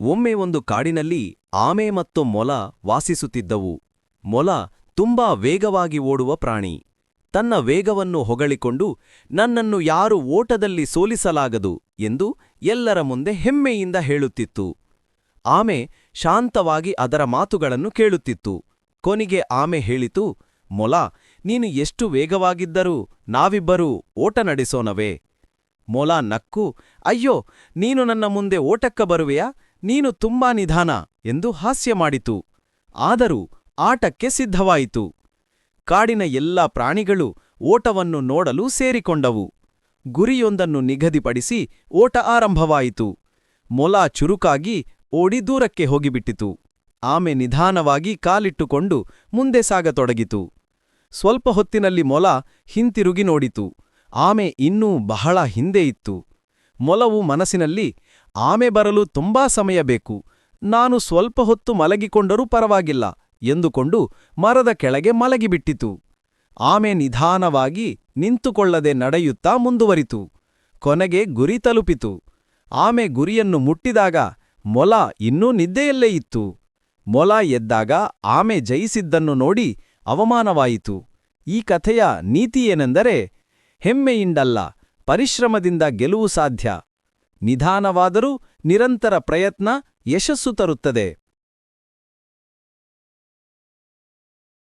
ಒಮ್ಮೆ ಒಂದು ಕಾಡಿನಲ್ಲಿ ಆಮೆ ಮತ್ತು ಮೊಲ ವಾಸಿಸುತ್ತಿದ್ದವು. ಮೊಲ ತುಂಬಾ ವೇಗವಾಗಿ ಓಡುವ ಪ್ರಾಣಿ. ತನ್ನ ವೇಗವನ್ನು ಹೊಗಳಿಕೊಂಡು ನನ್ನನ್ನು ಯಾರು ಓಟದಲ್ಲಿ ಸೋಲಿಸಲಾಗದು ಎಂದು ಎಲ್ಲರ ಮುಂದೆ ಹೆಮ್ಮೆಯಿಂದ ಹೇಳುತ್ತಿತ್ತು. ಆಮೆ ಶಾಂತವಾಗಿ ಅದರ ಮಾತುಗಳನ್ನು ಕೇಳುತ್ತಿತ್ತು. ಕೊನಿಗೆ ಆಮೆ ಹೇಳಿತು, ಮೊಲ, ನೀನು ಎಷ್ಟು ವೇಗವಾಗಿದ್ದರೂ ನಾವಿಬ್ಬರೂ ಓಟ ನಡೆಸೋನವೇ ಮೊಲ ನಕ್ಕು, ಅಯ್ಯೋ, ನೀನು ನನ್ನ ಮುಂದೆ ಓಟಕ್ಕ ಬರುವೆಯಾ? ನೀನು ತುಂಬಾ ನಿಧಾನ ಎಂದು ಹಾಸ್ಯ ಮಾಡಿತು. ಆದರೂ ಆಟಕ್ಕೆ ಸಿದ್ಧವಾಯಿತು. ಕಾಡಿನ ಎಲ್ಲಾ ಪ್ರಾಣಿಗಳು ಓಟವನ್ನು ನೋಡಲು ಸೇರಿಕೊಂಡವು. ಗುರಿಯೊಂದನ್ನು ನಿಗದಿಪಡಿಸಿ ಓಟ ಆರಂಭವಾಯಿತು. ಮೊಲ ಚುರುಕಾಗಿ ಓಡಿ ದೂರಕ್ಕೆ ಹೋಗಿಬಿಟ್ಟಿತು. ಆಮೆ ನಿಧಾನವಾಗಿ ಕಾಲಿಟ್ಟುಕೊಂಡು ಮುಂದೆ ಸಾಗತೊಡಗಿತು. ಸ್ವಲ್ಪ ಹೊತ್ತಿನಲ್ಲಿ ಮೊಲ ಹಿಂತಿರುಗಿ ನೋಡಿತು. ಆಮೆ ಇನ್ನೂ ಬಹಳ ಹಿಂದೆ ಇತ್ತು. ಮೊಲವು ಮನಸ್ಸಿನಲ್ಲಿ ಆಮೆ ಬರಲು ತುಂಬಾ ಸಮಯ ಬೇಕು. ನಾನು ಸ್ವಲ್ಪ ಹೊತ್ತು ಮಲಗಿಕೊಂಡರೂ ಪರವಾಗಿಲ್ಲ, ಎಂದುಕೊಂಡು ಮರದ ಕೆಳಗೆ ಮಲಗಿಬಿಟ್ಟಿತು. ಆಮೆ ನಿಧಾನವಾಗಿ ನಿಂತುಕೊಳ್ಳದೆ ನಡೆಯುತ್ತಾ ಮುಂದುವರಿತು. ಕೊನೆಗೆ ಗುರಿ ತಲುಪಿತು. ಆಮೆ ಗುರಿಯನ್ನು ಮುಟ್ಟಿದಾಗ ಮೊಲ ಇನ್ನೂ ನಿದ್ದೆಯಲ್ಲೇ ಇತ್ತು. ಮೊಲ ಎದ್ದಾಗ ಆಮೆ ಜಯಿಸಿದ್ದನ್ನು ನೋಡಿ ಅವಮಾನವಾಯಿತು. ಈ ಕಥೆಯ ನೀತಿಯೇನೆಂದರೆ ಹೆಮ್ಮೆಯಿಂದಲ್ಲ, ಪರಿಶ್ರಮದಿಂದ ಗೆಲುವು ಸಾಧ್ಯ. ನಿಧಾನವಾದರೂ ನಿರಂತರ ಪ್ರಯತ್ನ ಯಶಸ್ಸು ತರುತ್ತದೆ.